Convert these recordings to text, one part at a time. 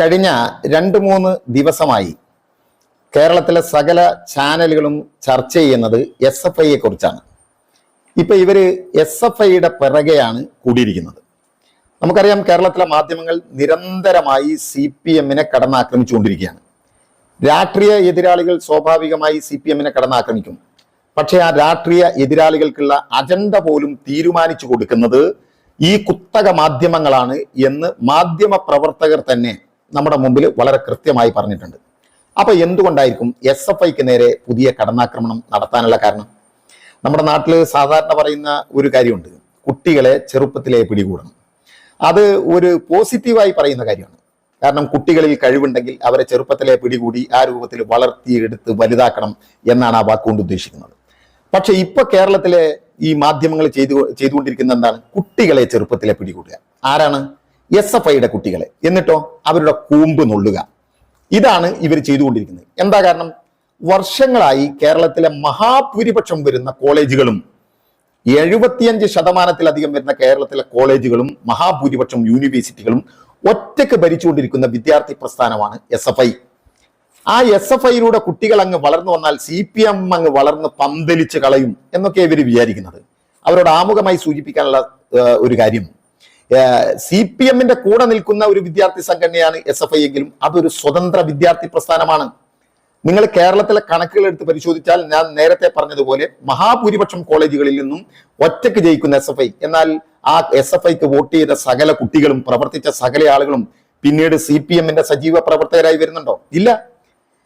കഴിഞ്ഞ രണ്ട് മൂന്ന് ദിവസമായി കേരളത്തിലെ സകല ചാനലുകളും ചർച്ച ചെയ്യുന്നത് എസ് എഫ് ഐയെ കുറിച്ചാണ്. ഇപ്പൊ ഇവർ എസ് എഫ് ഐയുടെ പിറകെയാണ് കൂടിയിരിക്കുന്നത്. നമുക്കറിയാം കേരളത്തിലെ മാധ്യമങ്ങൾ നിരന്തരമായി സി പി എമ്മിനെ കടന്നാക്രമിച്ചുകൊണ്ടിരിക്കുകയാണ്. രാഷ്ട്രീയ എതിരാളികൾ സ്വാഭാവികമായി സി പി എമ്മിനെ കടന്നാക്രമിക്കും. പക്ഷേ ആ രാഷ്ട്രീയ എതിരാളികൾക്കുള്ള അജണ്ട പോലും തീരുമാനിച്ചു കൊടുക്കുന്നത് ഈ കുത്തക മാധ്യമങ്ങളാണ് എന്ന് മാധ്യമ പ്രവർത്തകർ തന്നെ നമ്മുടെ മുമ്പിൽ വളരെ കൃത്യമായി പറഞ്ഞിട്ടുണ്ട്. അപ്പോൾ എന്തുകൊണ്ടായിരിക്കും എസ് എഫ് ഐക്ക് നേരെ പുതിയ കടന്നാക്രമണം നടത്താനുള്ള കാരണം? നമ്മുടെ നാട്ടിൽ സാധാരണ പറയുന്ന ഒരു കാര്യമുണ്ട്. കുട്ടികളെ ചെറുപ്പത്തിലെ പിടികൂടണം. അത് ഒരു പോസിറ്റീവായി പറയുന്ന കാര്യമാണ്. കാരണം കുട്ടികളിൽ കഴിവുണ്ടെങ്കിൽ അവരെ ചെറുപ്പത്തിലെ പിടികൂടി ആ രൂപത്തിൽ വളർത്തിയെടുത്ത് വലുതാക്കണം എന്നാണ് ആ വാക്കുകൊണ്ട് ഉദ്ദേശിക്കുന്നത്. പക്ഷെ ഇപ്പോൾ കേരളത്തിലെ ഈ മാധ്യമങ്ങൾ ചെയ്തു ചെയ്തുകൊണ്ടിരിക്കുന്ന എന്താണ്? കുട്ടികളെ ചെറുപ്പത്തിലെ പിടികൂടുക. ആരാണ്? എസ് എഫ് ഐയുടെ കുട്ടികളെ. എന്നിട്ടോ അവരുടെ കൂമ്പ് നുള്ളുക. ഇതാണ് ഇവർ ചെയ്തുകൊണ്ടിരിക്കുന്നത്. എന്താ കാരണം? വർഷങ്ങളായി കേരളത്തിലെ മഹാഭൂരിപക്ഷം വരുന്ന കോളേജുകളും എഴുപത്തിയഞ്ച് ശതമാനത്തിലധികം വരുന്ന കേരളത്തിലെ കോളേജുകളും മഹാഭൂരിപക്ഷം യൂണിവേഴ്സിറ്റികളും ഒറ്റയ്ക്ക് ഭരിച്ചുകൊണ്ടിരിക്കുന്ന വിദ്യാർത്ഥി പ്രസ്ഥാനമാണ് എസ് എഫ് ഐ. ആ എസ് എഫ് ഐയിലൂടെ കുട്ടികൾ അങ്ങ് വളർന്നു വന്നാൽ സി പി എം അങ്ങ് വളർന്ന് പന്തലിച്ച് കളയും എന്നൊക്കെ ഇവർ വിചാരിക്കുന്നത്. അവരോട് ആമുഖമായി സൂചിപ്പിക്കാനുള്ള ഒരു കാര്യം. സി പി എമ്മിന്റെ കൂടെ നിൽക്കുന്ന ഒരു വിദ്യാർത്ഥി സംഘടനയാണ് എസ് എഫ് ഐ എങ്കിലും. അതൊരു സ്വതന്ത്ര വിദ്യാർത്ഥി പ്രസ്ഥാനമാണ്. നിങ്ങൾ കേരളത്തിലെ കണക്കുകൾ എടുത്ത് പരിശോധിച്ചാൽ ഞാൻ നേരത്തെ പറഞ്ഞതുപോലെ മഹാഭൂരിപക്ഷം കോളേജുകളിൽ നിന്നും ഒറ്റയ്ക്ക് ജയിക്കുന്ന എസ് എഫ് ഐ. എന്നാൽ ആ എസ് എഫ് ഐക്ക് വോട്ട് ചെയ്ത സകല കുട്ടികളും പ്രവർത്തിച്ച സകല ആളുകളും പിന്നീട് സി പി എമ്മിന്റെ സജീവ പ്രവർത്തകരായി വരുന്നുണ്ടോ? ഇല്ല.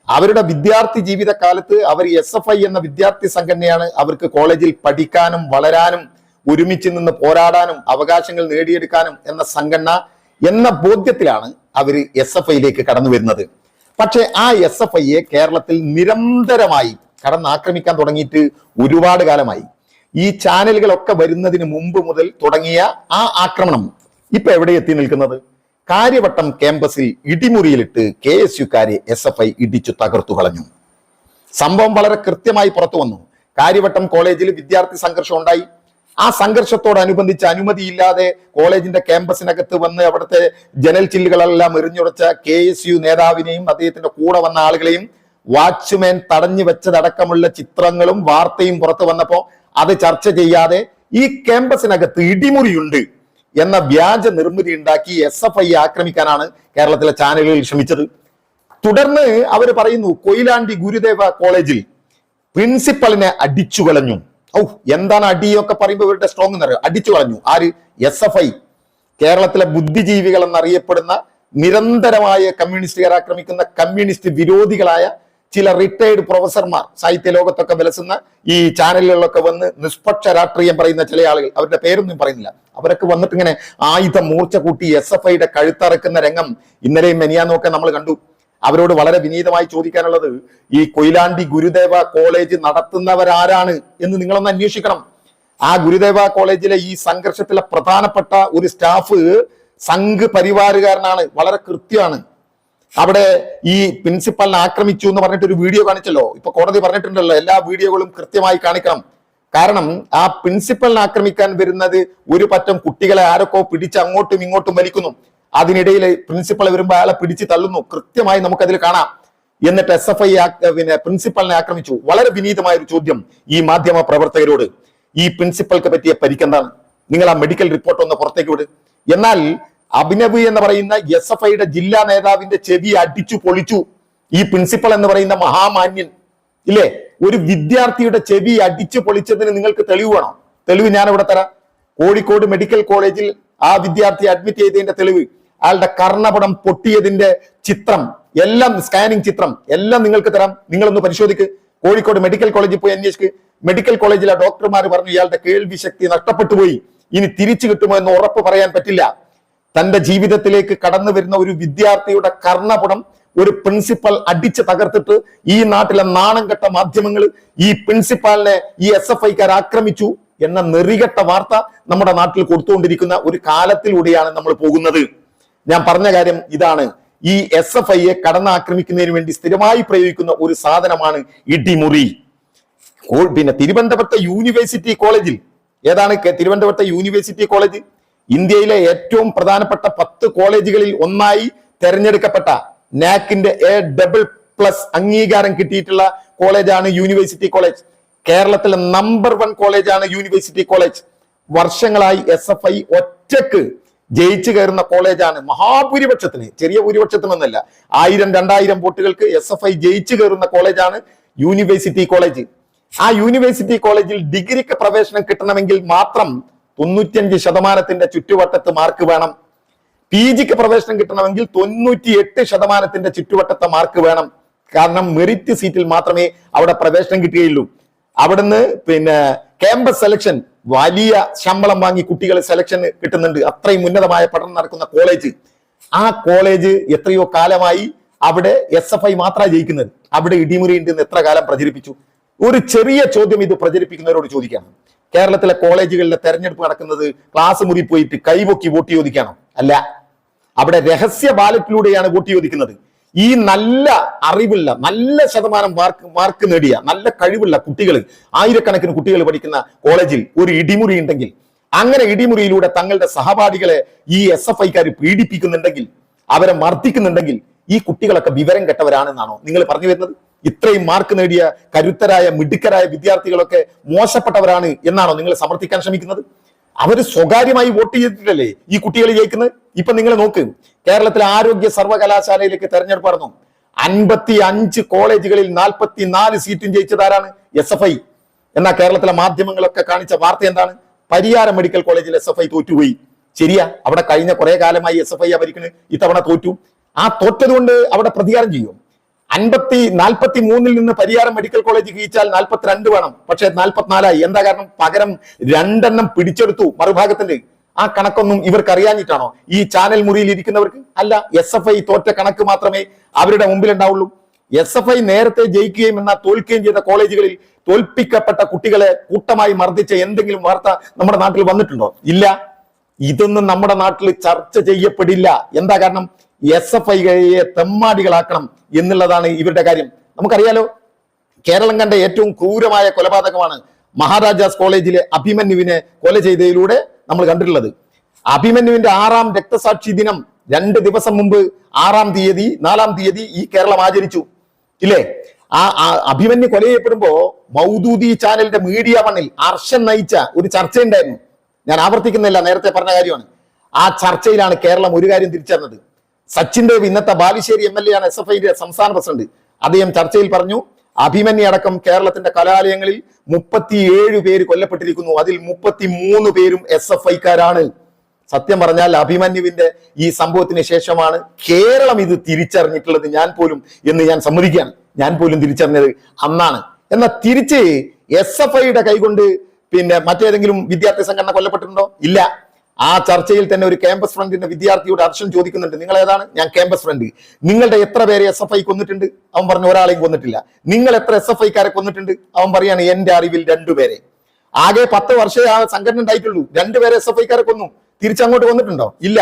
അവരുടെ വിദ്യാർത്ഥി ജീവിതകാലത്ത് അവർ എസ് എഫ് ഐ എന്ന വിദ്യാർത്ഥി സംഘടനയാണ് അവർക്ക് കോളേജിൽ പഠിക്കാനും വളരാനും ഒരുമിച്ച് നിന്ന് പോരാടാനും അവകാശങ്ങൾ നേടിയെടുക്കാനും എന്ന സംഘടന എന്ന ബോധ്യത്തിലാണ് അവർ എസ് എഫ് ഐയിലേക്ക് കടന്നു വരുന്നത്. പക്ഷേ ആ എസ് എഫ് ഐയെ കേരളത്തിൽ നിരന്തരമായി കടന്നാക്രമിക്കാൻ തുടങ്ങിയിട്ട് ഒരുപാട് കാലമായി. ഈ ചാനലുകളൊക്കെ വരുന്നതിന് മുമ്പ് മുതൽ തുടങ്ങിയ ആ ആക്രമണം ഇപ്പൊ എവിടെ എത്തി നിൽക്കുന്നത്? കാര്യവട്ടം ക്യാമ്പസിൽ ഇടിമുറിയിലിട്ട് കെ എസ് യുക്കാരെ എസ് എഫ് ഐ ഇടിച്ചു തകർത്തു കളഞ്ഞു. സംഭവം വളരെ കൃത്യമായി പുറത്തു വന്നു. കാര്യവട്ടം കോളേജിൽ വിദ്യാർത്ഥി സംഘർഷം ഉണ്ടായി. ആ സംഘർഷത്തോടനുബന്ധിച്ച് അനുമതിയില്ലാതെ കോളേജിന്റെ ക്യാമ്പസിനകത്ത് വന്ന് അവിടുത്തെ ജനൽ ചില്ലുകളെല്ലാം എറിഞ്ഞുടച്ച കെ എസ് യു നേതാവിനെയും അദ്ദേഹത്തിന്റെ കൂടെ വന്ന ആളുകളെയും വാച്ച്മാൻ തടഞ്ഞു വെച്ചതടക്കമുള്ള ചിത്രങ്ങളും വാർത്തയും പുറത്തു വന്നപ്പോ അത് ചർച്ച ചെയ്യാതെ ഈ ക്യാമ്പസിനകത്ത് ഇടിമുറിയുണ്ട് എന്ന വ്യാജ നിർമ്മിതി ഉണ്ടാക്കി എസ് എഫ് ഐ ആക്രമിക്കാനാണ് കേരളത്തിലെ ചാനലുകൾ ശ്രമിച്ചത്. തുടർന്ന് അവർ പറയുന്നു കൊയിലാണ്ടി ഗുരുദേവ കോളേജിൽ പ്രിൻസിപ്പലിനെ അടിച്ചു കളഞ്ഞു ഔ എന്താണ് അടിയൊക്കെ പറയുമ്പോൾ ഇവരുടെ സ്ട്രോങ് എന്നറിയോ അടിച്ചു കളഞ്ഞു. ആര്? എസ് എഫ് ഐ കേരളത്തിലെ ബുദ്ധിജീവികൾ എന്നറിയപ്പെടുന്ന നിരന്തരമായ കമ്മ്യൂണിസ്റ്റുകാർ ആക്രമിക്കുന്ന കമ്മ്യൂണിസ്റ്റ് വിരോധികളായ ചില റിട്ടയർഡ് പ്രൊഫസർമാർ സാഹിത്യ ലോകത്തൊക്കെ വിലസുന്ന ഈ ചാനലുകളിലൊക്കെ വന്ന് നിഷ്പക്ഷ രാഷ്ട്രീയം പറയുന്ന ചില ആളുകൾ അവരുടെ പേരൊന്നും പറയുന്നില്ല. അവരൊക്കെ വന്നിട്ട് ഇങ്ങനെ ആയുധം മൂർച്ച കൂട്ടി എസ് എഫ് ഐയുടെ കഴുത്തറക്കുന്ന രംഗം ഇന്നലെയും മെനിയാന്നൊക്കെ നമ്മൾ കണ്ടു. അവരോട് വളരെ വിനീതമായി ചോദിക്കാനുള്ളത് ഈ കൊയിലാണ്ടി ഗുരുദേവ കോളേജ് നടത്തുന്നവരാരാണ് എന്ന് നിങ്ങളൊന്ന് അന്വേഷിക്കണം. ആ ഗുരുദേവ കോളേജിലെ ഈ സംഘർഷത്തിലെ പ്രധാനപ്പെട്ട ഒരു സ്റ്റാഫ് സംഘ് പരിവാരുകാരനാണ് വളരെ കൃത്യമാണ്. അവിടെ ഈ പ്രിൻസിപ്പലിനെ ആക്രമിച്ചു എന്ന് പറഞ്ഞിട്ട് ഒരു വീഡിയോ കാണിച്ചല്ലോ. ഇപ്പൊ കോടതി പറഞ്ഞിട്ടുണ്ടല്ലോ എല്ലാ വീഡിയോകളും കൃത്യമായി കാണിക്കണം. കാരണം ആ പ്രിൻസിപ്പലിനെ ആക്രമിക്കാൻ വരുന്നത് ഒരു പറ്റം കുട്ടികളെ ആരൊക്കെ പിടിച്ച് അങ്ങോട്ടും ഇങ്ങോട്ടും വലിക്കുന്നു. അതിനിടയിൽ പ്രിൻസിപ്പൾ വരുമ്പോൾ അയാളെ പിടിച്ച് തള്ളുന്നു. കൃത്യമായി നമുക്കതിൽ കാണാം. എന്നിട്ട് എസ് എഫ് ഐ പിന്നെ പ്രിൻസിപ്പലിനെ ആക്രമിച്ചു. വളരെ വിനീതമായ ഒരു ചോദ്യം ഈ മാധ്യമ പ്രവർത്തകരോട്. ഈ പ്രിൻസിപ്പൾക്ക് പറ്റിയ പരിക്കെന്താണ് നിങ്ങൾ ആ മെഡിക്കൽ റിപ്പോർട്ട് ഒന്ന് പുറത്തേക്ക് വിട്. എന്നാൽ അഭിനവ് എന്ന് പറയുന്ന എസ് എഫ് ഐയുടെ ജില്ലാ നേതാവിന്റെ ചെവി അടിച്ചു പൊളിച്ചു. ഈ പ്രിൻസിപ്പൽ എന്ന് പറയുന്ന മഹാമാന്യൻ ഇല്ലേ? ഒരു വിദ്യാർത്ഥിയുടെ ചെവി അടിച്ചു പൊളിച്ചതിന് നിങ്ങൾക്ക് തെളിവ് വേണോ? തെളിവ് ഞാൻ ഇവിടെ തരാം. കോഴിക്കോട് മെഡിക്കൽ കോളേജിൽ ആ വിദ്യാർത്ഥി അഡ്മിറ്റ് ചെയ്തതിന്റെ തെളിവ്. അയാളുടെ കർണപടം പൊട്ടിയതിന്റെ ചിത്രം എല്ലാം സ്കാനിങ് ചിത്രം എല്ലാം നിങ്ങൾക്ക് തരാം. നിങ്ങളൊന്ന് പരിശോധിക്ക്. കോഴിക്കോട് മെഡിക്കൽ കോളേജിൽ പോയി അന്വേഷിക്ക്. മെഡിക്കൽ കോളേജിലെ ഡോക്ടർമാർ പറഞ്ഞു ഇയാളുടെ കേൾവി ശക്തി നഷ്ടപ്പെട്ടു പോയി. ഇനി തിരിച്ചു കിട്ടുമോ എന്ന് ഉറപ്പ് പറയാൻ പറ്റില്ല. തന്റെ ജീവിതത്തിലേക്ക് കടന്നു വരുന്ന ഒരു വിദ്യാർത്ഥിയുടെ കർണപടം ഒരു പ്രിൻസിപ്പൽ അടിച്ച് തകർത്തിട്ട് ഈ നാട്ടിലെ നാണം കെട്ട മാധ്യമങ്ങൾ ഈ പ്രിൻസിപ്പാളിനെ ഈ എസ് എഫ് ഐക്കാർ ആക്രമിച്ചു എന്ന നെറികെട്ട വാർത്ത നമ്മുടെ നാട്ടിൽ കൊടുത്തുകൊണ്ടിരിക്കുന്ന ഒരു കാലത്തിലൂടെയാണ് നമ്മൾ പോകുന്നത്. ഞാൻ പറഞ്ഞ കാര്യം ഇതാണ്. ഈ എസ് എഫ് ഐയെ കടന്നാക്രമിക്കുന്നതിന് വേണ്ടി സ്ഥിരമായി പ്രയോഗിക്കുന്ന ഒരു സാധനമാണ് ഇടിമുറി പിന്നെ തിരുവനന്തപുരത്തെ യൂണിവേഴ്സിറ്റി കോളേജിൽ ഏതാണ് തിരുവനന്തപുരത്തെ യൂണിവേഴ്സിറ്റി കോളേജ്? ഇന്ത്യയിലെ ഏറ്റവും പ്രധാനപ്പെട്ട പത്ത് കോളേജുകളിൽ ഒന്നായി തെരഞ്ഞെടുക്കപ്പെട്ട നാക്കിന്റെ എ ഡബിൾ പ്ലസ് അംഗീകാരം കിട്ടിയിട്ടുള്ള കോളേജാണ് യൂണിവേഴ്സിറ്റി കോളേജ്. കേരളത്തിലെ നമ്പർ വൺ കോളേജാണ് യൂണിവേഴ്സിറ്റി കോളേജ്. വർഷങ്ങളായി എസ് എഫ് ഐ ഒറ്റയ്ക്ക് ജയിച്ചു കയറുന്ന കോളേജാണ് മഹാഭൂരിപക്ഷത്തിന് ചെറിയ ഭൂരിപക്ഷത്തിനൊന്നല്ല ആയിരം രണ്ടായിരം വോട്ടുകൾക്ക് എസ് എഫ് ഐ ജയിച്ചു കയറുന്ന കോളേജാണ് യൂണിവേഴ്സിറ്റി കോളേജ്. ആ യൂണിവേഴ്സിറ്റി കോളേജിൽ ഡിഗ്രിക്ക് പ്രവേശനം കിട്ടണമെങ്കിൽ മാത്രം തൊണ്ണൂറ്റിയഞ്ച് ശതമാനത്തിന്റെ ചുറ്റുവട്ടത്ത് മാർക്ക് വേണം. പി ജിക്ക് പ്രവേശനം കിട്ടണമെങ്കിൽ തൊണ്ണൂറ്റി എട്ട് ശതമാനത്തിന്റെ ചുറ്റുവട്ടത്തെ മാർക്ക് വേണം. കാരണം മെറിറ്റ് സീറ്റിൽ മാത്രമേ അവിടെ പ്രവേശനം കിട്ടുകയുള്ളൂ. അവിടുന്ന് പിന്നെ ക്യാമ്പസ് സെലക്ഷൻ വലിയ ശമ്പളം വാങ്ങി കുട്ടികളെ സെലക്ഷൻ കിട്ടുന്നുണ്ട്. അത്രയും ഉന്നതമായ പഠനം നടക്കുന്ന കോളേജ് ആ കോളേജ് എത്രയോ കാലമായി അവിടെ എസ് എഫ് ഐ മാത്രമാണ് ജയിക്കുന്നത്. അവിടെ ഇടിമുറി ഉണ്ട് എത്ര കാലം പ്രചരിപ്പിച്ചു? ഒരു ചെറിയ ചോദ്യം ഇത് പ്രചരിപ്പിക്കുന്നവരോട് ചോദിക്കണം കേരളത്തിലെ കോളേജുകളിലെ തെരഞ്ഞെടുപ്പ് നടക്കുന്നത് ക്ലാസ് മുറി പോയിട്ട് കൈപൊക്കി വോട്ട് ചോദിക്കണം അല്ല. അവിടെ രഹസ്യ ബാലറ്റിലൂടെയാണ് വോട്ട് ചോദിക്കുന്നത്. ഈ നല്ല അറിവുള്ള നല്ല ശതമാനം മാർക്ക് മാർക്ക് നേടിയ നല്ല കഴിവുള്ള കുട്ടികൾ ആയിരക്കണക്കിന് കുട്ടികൾ പഠിക്കുന്ന കോളേജിൽ ഒരു ഇടിമുറി ഉണ്ടെങ്കിൽ അങ്ങനെ ഇടിമുറിയിലൂടെ തങ്ങളുടെ സഹപാഠികളെ ഈ എസ് എഫ് ഐക്കാർ പീഡിപ്പിക്കുന്നുണ്ടെങ്കിൽ അവരെ മർദ്ദിക്കുന്നുണ്ടെങ്കിൽ ഈ കുട്ടികളൊക്കെ വിവരം കെട്ടവരാണെന്നാണോ നിങ്ങൾ പറഞ്ഞു വരുന്നത്? ഇത്രയും മാർക്ക് നേടിയ കരുത്തരായ മിടുക്കരായ വിദ്യാർത്ഥികളൊക്കെ മോശപ്പെട്ടവരാണ് എന്നാണോ നിങ്ങൾ സമർത്ഥിക്കാൻ ശ്രമിക്കുന്നത്? അവർ സ്വകാര്യമായി വോട്ട് ചെയ്തിട്ടല്ലേ ഈ കുട്ടികൾ ജയിക്കുന്നത് ഇപ്പൊ നിങ്ങൾ നോക്ക്. കേരളത്തിലെ ആരോഗ്യ സർവകലാശാലയിലേക്ക് തെരഞ്ഞെടുപ്പ് നടന്നു. അൻപത്തി അഞ്ച് കോളേജുകളിൽ നാൽപ്പത്തി നാല് സീറ്റും ജയിച്ചതാരാണ് എസ് എഫ് ഐ എന്നാൽ കേരളത്തിലെ മാധ്യമങ്ങളൊക്കെ കാണിച്ച വാർത്ത എന്താണ്? പരിയാരം മെഡിക്കൽ കോളേജിൽ എസ് എഫ് ഐ തോറ്റുപോയി. ശരിയാ അവിടെ കഴിഞ്ഞ കുറെ കാലമായി എസ് എഫ് ഐ ഭരിക്കുന്നത് ഇത്തവണ തോറ്റു. ആ തോറ്റതുകൊണ്ട് അവിടെ പ്രതികാരം ചെയ്യും. അൻപത്തി നാൽപ്പത്തി മൂന്നിൽ നിന്ന് പരിയാരം മെഡിക്കൽ കോളേജ് കീച്ചാൽ നാൽപ്പത്തിരണ്ട് വേണം. പക്ഷെ നാൽപ്പത്തിനാലായി. എന്താ കാരണം? പകരം രണ്ടെണ്ണം പിടിച്ചെടുത്തു മറുഭാഗത്തിന്റെ ആ കണക്കൊന്നും ഇവർക്ക് അറിയാഞ്ഞിട്ടാണോ ഈ ചാനൽ മുറിയിൽ ഇരിക്കുന്നവർക്ക്? അല്ല എസ് എഫ് ഐ തോറ്റ കണക്ക് മാത്രമേ അവരുടെ മുമ്പിൽ ഉണ്ടാവുള്ളൂ എസ് എഫ് ഐ നേരത്തെ ജയിക്കുകയും എന്നാൽ തോൽക്കുകയും ചെയ്ത കോളേജുകളിൽ തോൽപ്പിക്കപ്പെട്ട കുട്ടികളെ കൂട്ടമായി മർദ്ദിച്ച എന്തെങ്കിലും വാർത്ത നമ്മുടെ നാട്ടിൽ വന്നിട്ടുണ്ടോ? ഇല്ല. ഇതൊന്നും നമ്മുടെ നാട്ടിൽ ചർച്ച ചെയ്യപ്പെടില്ല. എന്താ കാരണം? എസ് എഫ് ഐയെ തെമ്മാടികളാക്കണം എന്നുള്ളതാണ് ഇവരുടെ കാര്യം. നമുക്കറിയാലോ കേരളം കണ്ട ഏറ്റവും ക്രൂരമായ കൊലപാതകമാണ് മഹാരാജാസ് കോളേജിലെ അഭിമന്യുവിനെ കൊല ചെയ്തതിലൂടെ നമ്മൾ കണ്ടിട്ടുള്ളത്. അഭിമന്യുവിന്റെ ആറാം രക്തസാക്ഷി ദിനം രണ്ട് ദിവസം മുമ്പ് ആറാം തീയതി നാലാം തീയതി ഈ കേരളം ആചരിച്ചു. ഇല്ലേ? ആ അഭിമന്യു കൊല ചെയ്യപ്പെടുമ്പോ മൗദൂദി ചാനലിന്റെ മീഡിയ വണ്ണിൽ അർഷൻ നയിച്ച ഒരു ചർച്ചയുണ്ടായിരുന്നു. ഞാൻ ആവർത്തിക്കുന്നില്ല നേരത്തെ പറഞ്ഞ കാര്യമാണ്. ആ ചർച്ചയിലാണ് കേരളം ഒരു കാര്യം തിരിച്ചറിഞ്ഞത്. സച്ചിൻ ദേവ് ഇന്നത്തെ ബാലുശ്ശേരി എം എൽ എ ആണ് എസ് എഫ് ഐന്റെ സംസ്ഥാന പ്രസിഡന്റ്. അദ്ദേഹം ചർച്ചയിൽ പറഞ്ഞു അഭിമന്യ അടക്കം കേരളത്തിന്റെ കലാലയങ്ങളിൽ മുപ്പത്തിയേഴ് പേര് കൊല്ലപ്പെട്ടിരിക്കുന്നു. അതിൽ മുപ്പത്തി മൂന്ന് പേരും എസ് എഫ് ഐക്കാരാണ്. സത്യം പറഞ്ഞാൽ അഭിമന്യുവിന്റെ ഈ സംഭവത്തിന് ശേഷമാണ് കേരളം ഇത് തിരിച്ചറിഞ്ഞിട്ടുള്ളത് ഞാൻ പോലും എന്ന് ഞാൻ സമ്മതിക്കുകയാണ്. ഞാൻ പോലും തിരിച്ചറിഞ്ഞത് അന്നാണ്. എന്നാൽ തിരിച്ച് എസ് എഫ് ഐയുടെ കൈകൊണ്ട് പിന്നെ മറ്റേതെങ്കിലും വിദ്യാർത്ഥി സംഘടന കൊല്ലപ്പെട്ടിട്ടുണ്ടോ? ഇല്ല. ആ ചർച്ചയിൽ തന്നെ ഒരു ക്യാമ്പസ് ഫ്രണ്ടിന്റെ വിദ്യാർത്ഥിയോട് അർഷൻ ചോദിക്കുന്നുണ്ട്. നിങ്ങൾ ഏതാണ് ഞാൻ ക്യാമ്പസ് ഫ്രണ്ട് നിങ്ങളുടെ എത്ര പേരെ എസ് എഫ് ഐ കൊന്നിട്ടുണ്ട്? അവൻ പറഞ്ഞു ഒരാളെയും കൊന്നിട്ടില്ല. നിങ്ങൾ എത്ര എസ് എഫ് ഐക്കാരെ കൊന്നിട്ടുണ്ട്? അവൻ പറയാണ് എന്റെ അറിവിൽ രണ്ടുപേരെ ആകെ പത്ത് വർഷമേ ആ സംഘടന ഉണ്ടായിട്ടുള്ളൂ. രണ്ടുപേരെ എസ് എഫ് ഐക്കാരെ കൊന്നു. തിരിച്ചങ്ങോട്ട് കൊന്നിട്ടുണ്ടോ? ഇല്ല.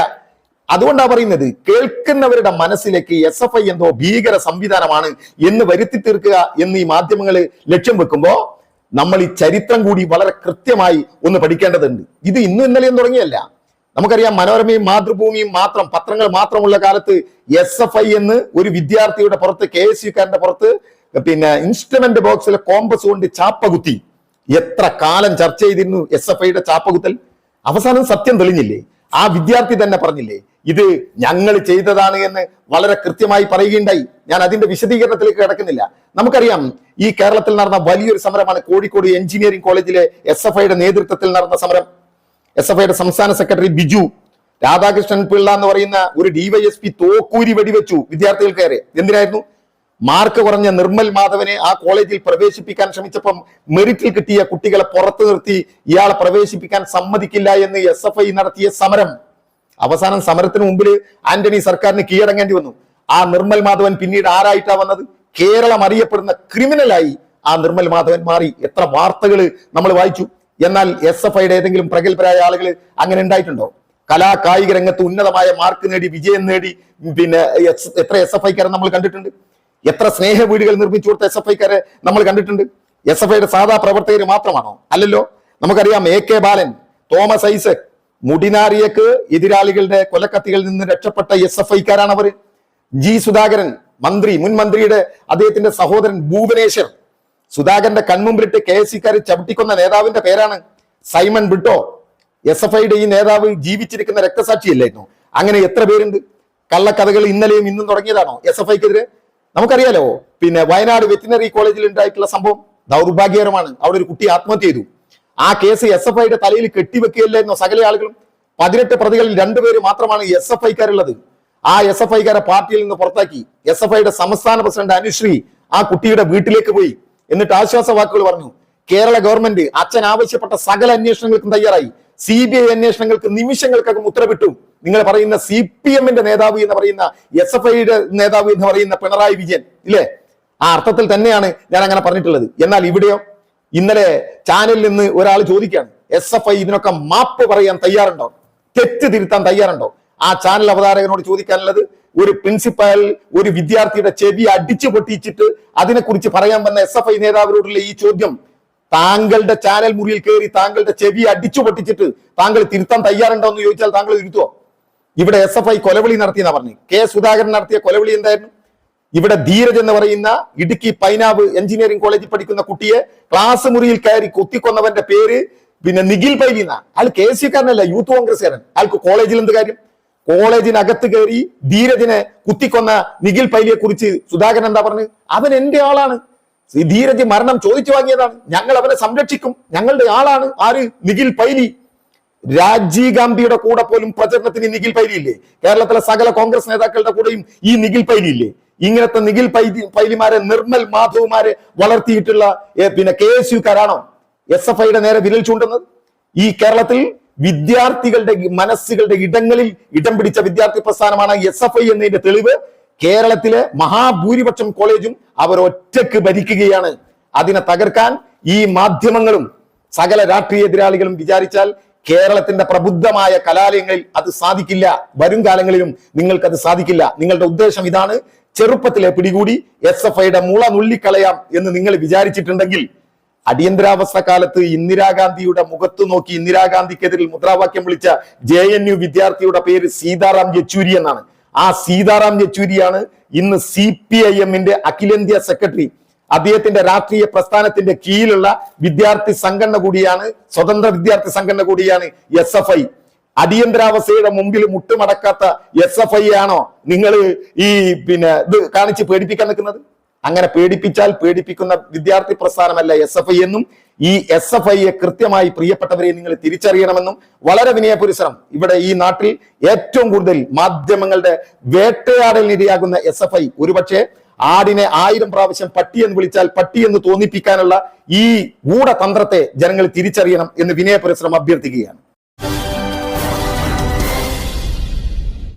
അതുകൊണ്ടാണ് പറയുന്നത് കേൾക്കുന്നവരുടെ മനസ്സിലേക്ക് എസ് എഫ് ഐ എന്തോ ഭീകര സംവിധാനമാണ് എന്ന് വരുത്തി തീർക്കുക എന്ന് ഈ മാധ്യമങ്ങൾ ലക്ഷ്യം വെക്കുമ്പോ നമ്മൾ ഈ ചരിത്രം കൂടി വളരെ കൃത്യമായി ഒന്ന് പഠിക്കേണ്ടതുണ്ട്. ഇത് ഇന്നും ഇന്നലെയും തുടങ്ങിയല്ല. നമുക്കറിയാം മനോരമയും മാതൃഭൂമിയും മാത്രം പത്രങ്ങൾ മാത്രമുള്ള കാലത്ത് എസ് എഫ് ഐ എന്ന് ഒരു വിദ്യാർത്ഥിയുടെ പുറത്ത് കെ എസ് യുക്കാരന്റെ പുറത്ത് പിന്നെ ഇൻസ്ട്രുമെന്റ് ബോക്സിലെ കോമ്പസ് കൊണ്ട് ചാപ്പ കുത്തി എത്ര കാലം ചർച്ച ചെയ്തിരുന്നു എസ് എഫ് ഐയുടെ ചാപ്പകുത്തൽ? അവസാനം സത്യം തെളിഞ്ഞില്ലേ? ആ വിദ്യാർത്ഥി തന്നെ പറഞ്ഞില്ലേ ഇത് ഞങ്ങൾ ചെയ്തതാണ് എന്ന് വളരെ കൃത്യമായി പറയുകയുണ്ടായി. ഞാൻ അതിന്റെ വിശദീകരണത്തിലേക്ക് കിടക്കുന്നില്ല. നമുക്കറിയാം ഈ കേരളത്തിൽ നടന്ന വലിയൊരു സമരമാണ് കോഴിക്കോട് എഞ്ചിനീയറിംഗ് കോളേജിലെ എസ് എഫ് ഐയുടെ നേതൃത്വത്തിൽ നടന്ന സമരം. എസ് എഫ് ഐയുടെ സംസ്ഥാന സെക്രട്ടറി ബിജു രാധാകൃഷ്ണൻ പിള്ള എന്ന് പറയുന്ന ഒരു ഡിവൈഎസ്പി തോക്കൂരി വെടിവെച്ചു വിദ്യാർത്ഥികൾക്കേറെ എന്തിനായിരുന്നു? മാർക്ക് കുറഞ്ഞ നിർമ്മൽ മാധവനെ ആ കോളേജിൽ പ്രവേശിപ്പിക്കാൻ ശ്രമിച്ചപ്പം മെറിറ്റിൽ കിട്ടിയ കുട്ടികളെ പുറത്തു നിർത്തി ഇയാളെ പ്രവേശിപ്പിക്കാൻ സമ്മതിക്കില്ല എന്ന് എസ് എഫ് ഐ നടത്തിയ സമരം. അവസാനം സമരത്തിന് മുമ്പിൽ ആന്റണി സർക്കാരിന് കീഴടങ്ങേണ്ടി വന്നു. ആ നിർമ്മൽ മാധവൻ പിന്നീട് ആരായിട്ടാ വന്നത്? കേരളം അറിയപ്പെടുന്ന ക്രിമിനലായി ആ നിർമ്മൽ മാധവൻ മാറി. എത്ര വാർത്തകൾ നമ്മൾ വായിച്ചു. എന്നാൽ എസ് എഫ് ഐയുടെ ഏതെങ്കിലും പ്രഗത്ഭരായ ആളുകൾ അങ്ങനെ ഉണ്ടായിട്ടുണ്ടോ? കലാ കായിക രംഗത്ത് ഉന്നതമായ മാർക്ക് നേടി വിജയം നേടി പിന്നെ എത്ര എസ് എഫ് ഐക്കാരെ നമ്മൾ കണ്ടിട്ടുണ്ട്? എത്ര സ്നേഹ വീടുകൾ നിർമ്മിച്ചു കൊടുത്ത എസ് എഫ് ഐക്കാരെ നമ്മൾ കണ്ടിട്ടുണ്ട്? എസ് എഫ് ഐയുടെ സാധാ പ്രവർത്തകർ മാത്രമാണോ? അല്ലല്ലോ. നമുക്കറിയാം എ കെ ബാലൻ തോമസ് ഐസക് മുടിനാരിയക്ക് എതിരാളികളുടെ കൊലക്കത്തികളിൽ നിന്ന് രക്ഷപ്പെട്ട എസ് എഫ് ഐക്കാരാണ് അവർ ജി സുധാകരൻ മന്ത്രി മുൻ മന്ത്രിയുടെ അദ്ദേഹത്തിന്റെ സഹോദരൻ ഭൂവനേശ്വർ. സുധാകരന്റെ കൺമുമ്പിലിട്ട് കെ എസ് സിക്കാർ ചവിട്ടിക്കൊന്ന നേതാവിന്റെ പേരാണ് സൈമൺ ബിട്ടോ എസ് എഫ് ഐയുടെ ഈ നേതാവ് ജീവിച്ചിരിക്കുന്ന രക്തസാക്ഷിയല്ലായിരുന്നു. അങ്ങനെ എത്ര പേരുണ്ട്? കള്ളക്കഥകൾ ഇന്നലെയും ഇന്നും തുടങ്ങിയതാണോ എസ് എഫ് ഐക്കെതിരെ? നമുക്കറിയാലോ പിന്നെ വയനാട് വെറ്റിനറി കോളേജിൽ ഉണ്ടായിട്ടുള്ള സംഭവം ദൗർഭാഗ്യകരമാണ്. അവിടെ ഒരു കുട്ടി ആത്മഹത്യ ചെയ്തു. ആ കേസ് എസ് എഫ് ഐയുടെ തലയിൽ കെട്ടിവെക്കുകയല്ലായിരുന്നോ സകല ആളുകളും. പതിനെട്ട് പ്രതികളിൽ രണ്ടുപേര് മാത്രമാണ് എസ് എഫ് ഐക്കാരുള്ളത് ആ എസ് എഫ് ഐക്കാരെ പാർട്ടിയിൽ നിന്ന് പുറത്താക്കി. എസ് എഫ് ഐയുടെ സംസ്ഥാന പ്രസിഡന്റ് അനുശ്രീ ആ കുട്ടിയുടെ വീട്ടിലേക്ക് പോയി. എന്നിട്ട് ആശ്വാസ വാക്കുകൾ പറഞ്ഞു കേരള ഗവൺമെന്റ് അച്ഛൻ ആവശ്യപ്പെട്ട സകല അന്വേഷണങ്ങൾക്കും തയ്യാറായി. സി ബി ഐ അന്വേഷണങ്ങൾക്ക് നിമിഷങ്ങൾക്കകം ഉത്തരവിട്ടു. നിങ്ങൾ പറയുന്ന സി പി എമ്മിന്റെ നേതാവ് എന്ന് പറയുന്ന എസ് എഫ് ഐയുടെ നേതാവ് എന്ന് പറയുന്ന പിണറായി വിജയൻ ഇല്ലേ? ആ അർത്ഥത്തിൽ തന്നെയാണ് ഞാൻ അങ്ങനെ പറഞ്ഞിട്ടുള്ളത്. എന്നാൽ ഇവിടെയോ ഇന്നലെ ചാനലിൽ നിന്ന് ഒരാൾ ചോദിക്കുകയാണ് എസ് എഫ് ഐ ഇതിനൊക്കെ മാപ്പ് പറയാൻ തയ്യാറുണ്ടോ? തെറ്റ് തിരുത്താൻ തയ്യാറുണ്ടോ? ആ ചാനൽ അവതാരകനോട് ചോദിക്കാനുള്ളത് ഒരു പ്രിൻസിപ്പൽ ഒരു വിദ്യാർത്ഥിയുടെ ചെവി അടിച്ചു പൊട്ടിച്ചിട്ട് അതിനെക്കുറിച്ച് പറയാൻ വന്ന എസ് എഫ് ഐ നേതാവിനോടുള്ള ഈ ചോദ്യം താങ്കളുടെ ചാനൽ മുറിയിൽ കയറി താങ്കളുടെ ചെവി അടിച്ചു പൊട്ടിച്ചിട്ട് താങ്കൾ തിരുത്താൻ തയ്യാറുണ്ടോ എന്ന് ചോദിച്ചാൽ താങ്കൾ തിരുത്തുവോ? ഇവിടെ എസ് എഫ് ഐ കൊലവിളി നടത്തിയെന്നാ പറഞ്ഞു. കെ സുധാകരൻ നടത്തിയ കൊലവിളി എന്തായിരുന്നു? ഇവിടെ ധീരജ് എന്ന് പറയുന്ന ഇടുക്കി പൈനാവ് എഞ്ചിനീയറിംഗ് കോളേജിൽ പഠിക്കുന്ന കുട്ടിയെ ക്ലാസ് മുറിയിൽ കയറി കുത്തിക്കൊന്നവന്റെ പേര് പിന്നെ നിഖിൽ പൈലി എന്നാ. അയാൾ കെ സി കാരനല്ല യൂത്ത് കോൺഗ്രസ്സുകാരൻ. അയാൾക്ക് കോളേജിൽ എന്ത് കാര്യം? കോളേജിനകത്ത് കയറി ധീരജിനെ കുത്തിക്കൊന്ന നിഖിൽ പൈലിയെ കുറിച്ച് സുധാകരൻ എന്താ പറഞ്ഞു? അവൻ എന്റെ ആളാണ്. ഈ ധീരജ് മരണം ചോദിച്ചു വാങ്ങിയതാണ്. ഞങ്ങൾ അവനെ സംരക്ഷിക്കും. ഞങ്ങളുടെ ആളാണ്. ആര്? നിഖിൽ പൈലി. രാജീവ് ഗാന്ധിയുടെ കൂടെ പോലും പ്രചരണത്തിന് നിഖിൽ പൈലി ഇല്ലേ? കേരളത്തിലെ സകല കോൺഗ്രസ് നേതാക്കളുടെ കൂടെയും ഈ നിഖിൽ പൈലി ഇല്ലേ? ഇങ്ങനത്തെ നിഖിൽ പൈലി പൈലിമാരെ നിർമ്മൽ മാധവുമാരെ വളർത്തിയിട്ടുള്ള പിന്നെ കെ എസ് യുക്കാരാണോ എസ് എഫ് ഐയുടെ നേരെ വിരൽ ചൂണ്ടുന്നത്? ഈ കേരളത്തിൽ വിദ്യാർത്ഥികളുടെ മനസ്സുകളുടെ ഇടങ്ങളിൽ ഇടം പിടിച്ച വിദ്യാർത്ഥി പ്രസ്ഥാനമാണ് എസ് എഫ് ഐ എന്നതിന്റെ തെളിവ്. കേരളത്തിലെ മഹാഭൂരിപക്ഷം കോളേജും അവർ ഒറ്റയ്ക്ക് ഭരിക്കുകയാണ്. അതിനെ തകർക്കാൻ ഈ മാധ്യമങ്ങളും സകല രാഷ്ട്രീയ എതിരാളികളും വിചാരിച്ചാൽ കേരളത്തിന്റെ പ്രബുദ്ധമായ കലാലയങ്ങളിൽ അത് സാധിക്കില്ല. വരും കാലങ്ങളിലും നിങ്ങൾക്കത് സാധിക്കില്ല. നിങ്ങളുടെ ഉദ്ദേശം ഇതാണ് ചെറുപ്പത്തിലെ പിടികൂടി എസ് എഫ് ഐയുടെ മുള നുള്ളിക്കളയാം എന്ന് നിങ്ങൾ വിചാരിച്ചിട്ടുണ്ടെങ്കിൽ അടിയന്തരാവസ്ഥ കാലത്ത് ഇന്ദിരാഗാന്ധിയുടെ മുഖത്ത് നോക്കി ഇന്ദിരാഗാന്ധിക്കെതിരിൽ മുദ്രാവാക്യം വിളിച്ച ജെ എൻ യു വിദ്യാർത്ഥിയുടെ പേര് സീതാറാം യെച്ചൂരി എന്നാണ്. ആ സീതാറാം യെച്ചൂരിയാണ് ഇന്ന് സി പി ഐ എമ്മിന്റെ അഖിലേന്ത്യാ സെക്രട്ടറി. അദ്ദേഹത്തിന്റെ രാഷ്ട്രീയ പ്രസ്ഥാനത്തിന്റെ കീഴിലുള്ള വിദ്യാർത്ഥി സംഘടന കൂടിയാണ് സ്വതന്ത്ര വിദ്യാർത്ഥി സംഘടന കൂടിയാണ് എസ് എഫ് ഐ. അടിയന്തരാവസ്ഥയുടെ മുമ്പിൽ മുട്ടുമടക്കാത്ത എസ് എഫ് ഐ ആണോ നിങ്ങൾ ഈ പിന്നെ ഇത് കാണിച്ച് പേടിപ്പിക്കാൻ നിൽക്കുന്നത്? അങ്ങനെ പേടിപ്പിച്ചാൽ പേടിപ്പിക്കുന്ന വിദ്യാർത്ഥി പ്രസ്ഥാനമല്ല എസ് എഫ് ഐ എന്നും ഈ എസ് എഫ് ഐയെ കൃത്യമായി പ്രിയപ്പെട്ടവരെ നിങ്ങൾ തിരിച്ചറിയണമെന്നും വളരെ വിനയപുരസരം ഇവിടെ ഈ നാട്ടിൽ ഏറ്റവും കൂടുതൽ മാധ്യമങ്ങളുടെ വേട്ടയാടലിനിരയാകുന്ന എസ് എഫ് ഐ ഒരുപക്ഷെ ആടിനെ ആയിരം പ്രാവശ്യം പട്ടിയെന്ന് വിളിച്ചാൽ പട്ടിയെന്ന് തോന്നിപ്പിക്കാനുള്ള ഈ ഗൂഢതന്ത്രത്തെ ജനങ്ങൾ തിരിച്ചറിയണം എന്ന് വിനയപുരസരം അഭ്യർത്ഥിക്കുകയാണ്.